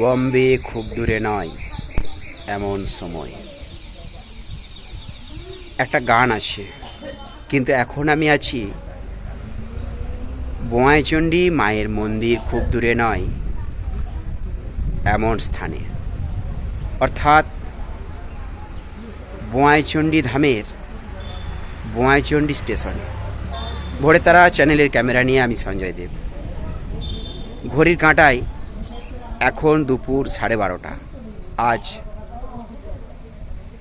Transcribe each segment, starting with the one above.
বম্বে খুব দূরে নয়, এমন সময়। একটা গান আছে, কিন্তু এখন আমি আছি বোয়াইচণ্ডী মায়ের মন্দির খুব দূরে নয়, এমন স্থানে। অর্থাৎ বোয়াইচণ্ডী ধামের বোয়াইচণ্ডী স্টেশনে। ভোরে তারা চ্যানেলের ক্যামেরা নিয়ে আমি সঞ্জয় দেব। ঘড়ির কাঁটায় এখন দুপুর সাড়ে বারোটা। আজ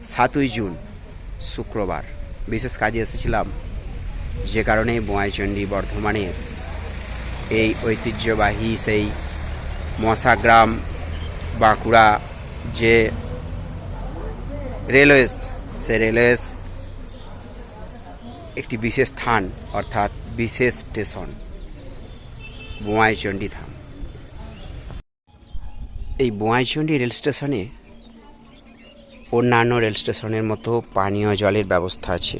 সাতই জুন, শুক্রবার। বিশেষ কাজে এসেছিলাম যে কারণে বোয়াইচণ্ডী বর্ধমানের এই ঐতিহ্যবাহী সেই মশাগ্রাম বাঁকুড়া যে রেলওয়েস সে রেলওয়েস একটি বিশেষ স্থান, অর্থাৎ বিশেষ স্টেশন, বোয়াইচণ্ডী ধাম। এই বোয়াইচণ্ডী রেল স্টেশনে অন্যান্য রেল স্টেশনের মতো পানীয় জলের ব্যবস্থা আছে।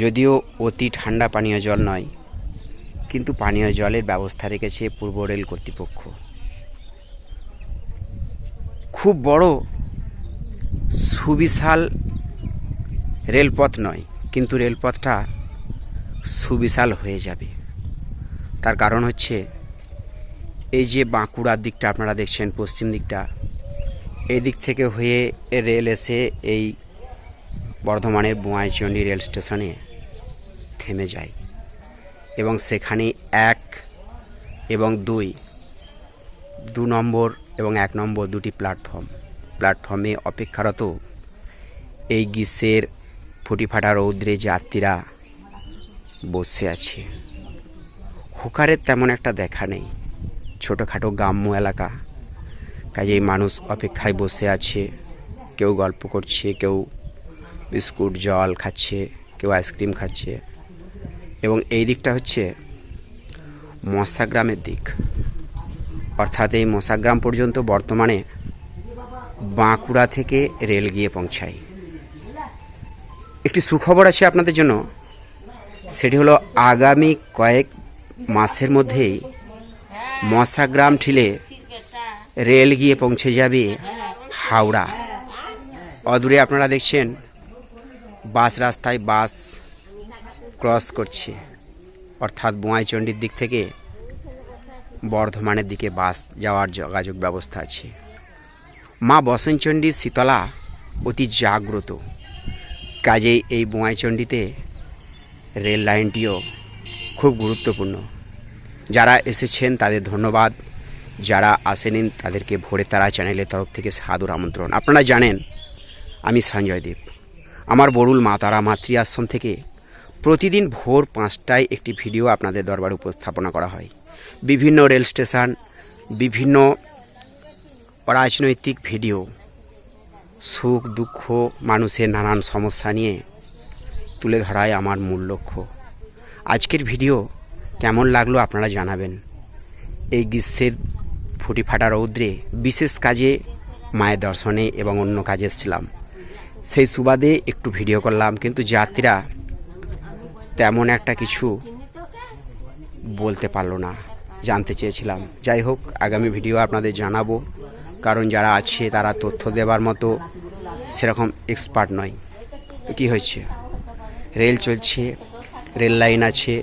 যদিও অতি ঠান্ডা পানীয় জল নয়, কিন্তু পানীয় জলের ব্যবস্থা রেখেছে পূর্ব রেল কর্তৃপক্ষ। খুব বড় সুবিশাল রেলপথ নয়, কিন্তু রেলপথটা সুবিশাল হয়ে যাবে। তার কারণ হচ্ছে এই যে বাঁকুড়ার দিকটা আপনারা দেখছেন, পশ্চিম দিকটা, এই দিক থেকে হয়ে রেল এসে এই বর্ধমানের বোয়াইচণ্ডী রেল স্টেশনে থেমে যায় এবং সেখানে এক এবং দুই, দু নম্বর এবং এক নম্বর দুটি প্ল্যাটফর্ম। প্ল্যাটফর্মে অপেক্ষারত এই গ্রীষ্মের ফুটি ফাটা রৌদ্রে যাত্রীরা বসে আছে। হুকারের তেমন একটা দেখা নেই। ছোটোখাটো গ্রাম্য এলাকা। কাজেই মানুষ অপেক্ষায় বসে আছে। কেউ গল্প করছে, কেউ বিস্কুট, জল খাচ্ছে, কেউ আইসক্রিম খাচ্ছে। এবং এই দিকটা হচ্ছে মশাগ্রামের দিক। অর্থাৎ এই মশাগ্রাম পর্যন্ত বর্তমানে বাঁকুড়া থেকে রেল গিয়ে পৌঁছায়। একটি সুখবর আছে আপনাদের জন্য। সেটি হলো আগামী কয়েক মাসের মধ্যেই মশাগ্রাম ঠিলে রেল গিয়ে পৌঁছে যাবে হাওড়া। অদূরে আপনারা দেখছেন বাস রাস্তায় বাস ক্রস করছে। অর্থাৎ বোয়াইচণ্ডীর দিক থেকে বর্ধমানের দিকে বাস যাওয়ার যোগাযোগ ব্যবস্থা আছে। মা বসনচণ্ডী শীতলা অতি জাগ্রত। কাজেই এই বোয়াইচণ্ডীতে রেল লাইনটিও খুব গুরুত্বপূর্ণ। যারা এসেছেন তাদের ধন্যবাদ। যারা আসেনি তাদেরকে ভোরে তারা চ্যানেলের তরফ থেকে সাদর আমন্ত্রণ। আপনারা জানেন, আমি সঞ্জয় দেব। আমার বরুল মা, তারা মাতৃ আশ্রম থেকে প্রতিদিন ভোর পাঁচটায় একটি ভিডিও আপনাদের দরবারে উপস্থাপনা করা হয়। বিভিন্ন রেল স্টেশন, বিভিন্ন রাজনৈতিক ভিডিও, সুখ, দুঃখ, মানুষের নানান সমস্যা নিয়ে তুলে ধরায় আমার মূল লক্ষ্য। আজকের ভিডিও কেমন লাগল আপনারা জানাবেন। এই গ্রীষ্মের ফুটি ফাটা রৌদ্রে বিশেষ কাজে মায়ের দর্শনে এবং অন্য কাজে এসেছিলাম। সেই সুবাদে একটু ভিডিও করলাম, কিন্তু যাত্রীরা তেমন একটা কিছু বলতে পারল না, জানতে চেয়েছিলাম। যাই হোক, আগামী ভিডিও আপনাদের জানাব, কারণ যারা আছে তারা তথ্য দেবার মতো সেরকম এক্সপার্ট নয়। তো কী হয়েছে? রেল চলছে, রেল লাইন আছে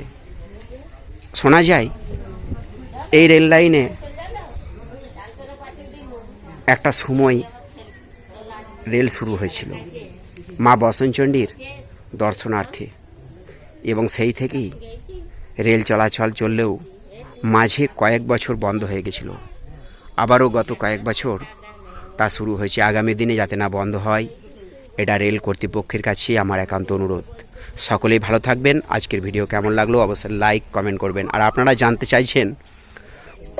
শোনা যায়, এই রেল লাইনে একটা সময় রেল শুরু হয়েছিল, মা বসনচণ্ডীর দর্শনার্থে। এবং সেই থেকেই রেল চলাচল চললেও মাঝে কয়েক বছর বন্ধ হয়ে গেছিল। আবারও গত কয়েক বছর তা শুরু হয়েছে। আগামী দিনে যাতে না বন্ধ হয়, এটা রেল কর্তৃপক্ষের কাছে আমার একান্ত অনুরোধ। সকলেই ভালো থাকবেন। আজকের ভিডিও কেমন লাগল অবশ্যই লাইক কমেন্ট করবেন। আর আপনারা জানতে চাইছেন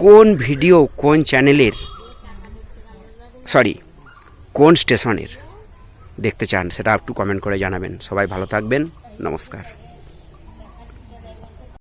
কোন ভিডিও কোন চ্যানেলের সরি কোন স্টেশনের, দেখতে চান, সেটা একটু কমেন্ট করে জানাবেন। সবাই ভালো থাকবেন। নমস্কার।